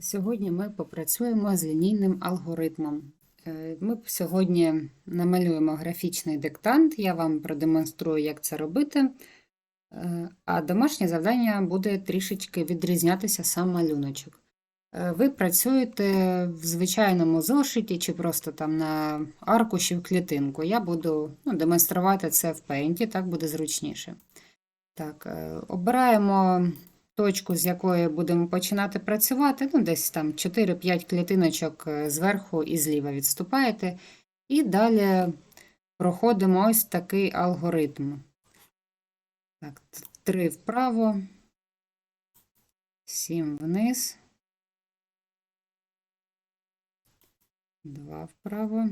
Сьогодні ми попрацюємо з лінійним алгоритмом. Е, Ми сьогодні намалюємо графічний диктант, я вам продемонструю, як це робити. Е, А домашнє завдання буде трішечки відрізнятися сам малюночок. Е, Ви працюєте в звичайному зошиті чи просто там на аркуші в клітинку. Я буду ну, демонструвати це в Paint, так буде зручніше. Так, е, обираємо точку, з якої будемо починати працювати, ну, десь там 4-5 клітиночок е, зверху і зліва відступаєте. І далі проходимо ось такий алгоритм. Так, 3 вправо, 7 вниз, 2 вправо.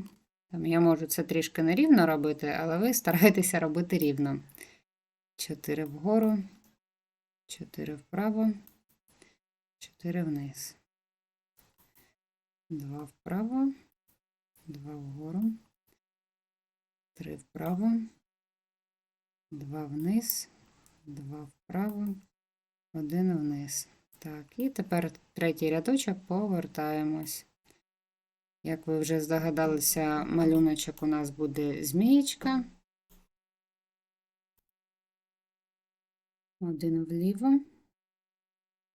Там я можу це трішки нерівно робити, але ви старайтеся робити рівно. 4 вгору, 4 вправо, 4 вниз. 2 вправо, 2 вгору, 3 вправо, 2 вниз, 2 вправо, 1 вниз. Так, і тепер третій рядочок повертаємось. Як ви вже здогадалися, малюночок у нас буде змієчка. Один вліво,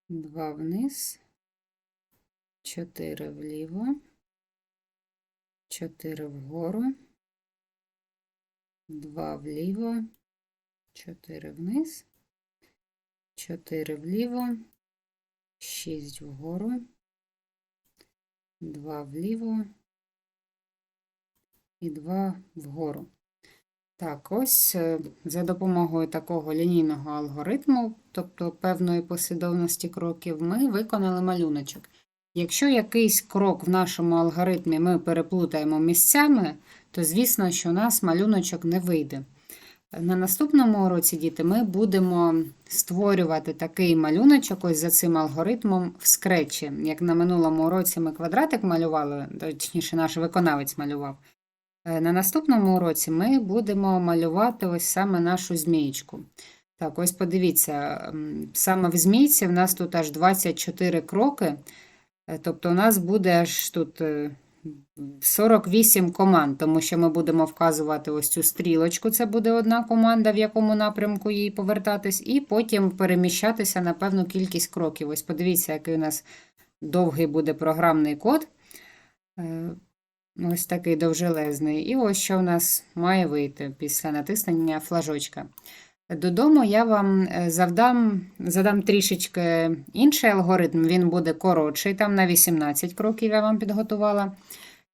два вниз, чотири вліво, чотири вгору, два вліво, чотири вниз, чотири вліво, шість вгору, два вліво і два вгору. Так, ось е, за допомогою такого лінійного алгоритму, тобто певної послідовності кроків, ми виконали малюночок. Якщо якийсь крок в нашому алгоритмі ми переплутаємо місцями, то звісно, що у нас малюночок не вийде. На наступному уроці, діти, ми будемо створювати такий малюночок ось за цим алгоритмом в скретчі. Як на минулому уроці ми квадратик малювали, точніше, наш виконавець малював. Е, На наступному уроці ми будемо малювати ось саме нашу змієчку. Так, ось подивіться, саме в змійці в нас тут аж 24 кроки, е, тобто у нас буде аж тут е, 48 команд, тому що ми будемо вказувати ось цю стрілочку, це буде одна команда, в якому напрямку їй повертатись, і потім переміщатися на певну кількість кроків. Ось подивіться, який у нас довгий буде програмний код. Ось такий довжелезний. І ось що у нас має вийти після натиснення флажочка. Додому я вам е, завдам, задам трішечки інший алгоритм, він буде коротший, там на 18 кроків я вам підготувала.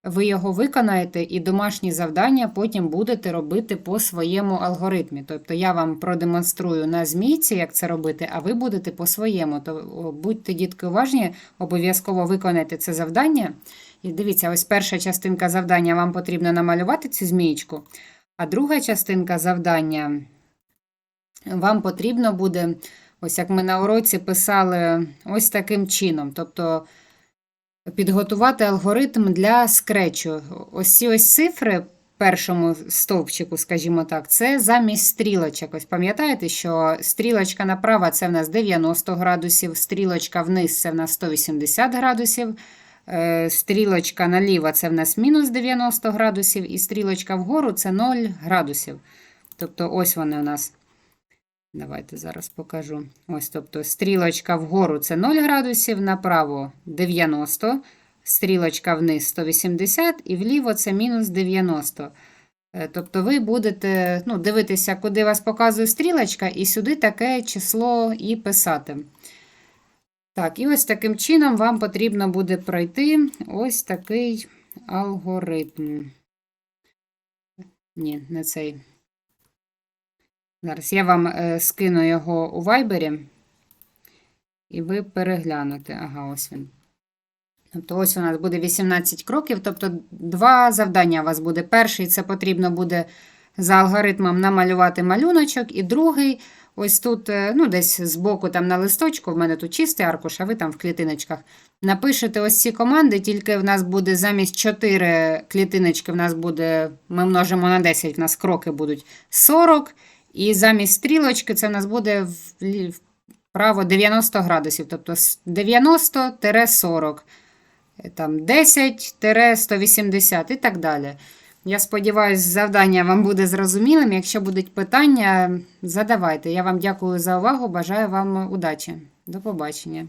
Ви його виконаєте і домашні завдання потім будете робити по своєму алгоритмі. Тобто я вам продемонструю на змійці, як це робити, а ви будете по своєму. То будьте, дітки, уважні, обов'язково виконайте це завдання. І дивіться, ось перша частинка завдання вам потрібно намалювати цю змієчку, а друга частинка завдання вам потрібно буде, ось як ми на уроці писали, ось таким чином. Тобто підготувати алгоритм для скретчу. Ось ці ось цифри. Першому стовпчику, скажімо так, це замість стрілочок. Ось пам'ятаєте, що стрілочка направо це в нас 90 градусів, стрілочка вниз це в нас 180 градусів, стрілочка наліво це в нас мінус 90 градусів, і стрілочка вгору це 0 градусів. Тобто, ось вони у нас. Давайте зараз покажу. Ось, тобто, стрілочка вгору це 0 градусів, направо 90, стрілочка вниз 180 і вліво це мінус 90. Е, Тобто ви будете ну, дивитися, куди вас показує стрілочка, і сюди таке число і писати. Так, і ось таким чином вам потрібно буде пройти ось такий алгоритм. Ні, не цей. Зараз я вам е, скину його у вайбері, і ви переглянете. Ага, ось він. Тобто, ось у нас буде 18 кроків, тобто два завдання у вас буде. Перший це потрібно буде за алгоритмом намалювати малюночок, і другий, ось тут, е, ну, десь збоку там на листочку, в мене тут чистий аркуш, а ви там в клітиночках. Напишете ось ці команди, тільки в нас буде замість 4 клітиночки, в нас буде, ми множимо на 10, в нас кроки будуть 40. І замість стрілочки це в нас буде вправо 90 градусів, тобто 90-40, е, там 10-180 і так далі. Я сподіваюся, завдання вам буде зрозумілим. Якщо будуть питання, задавайте. Я вам дякую за увагу. Бажаю вам удачі. До побачення.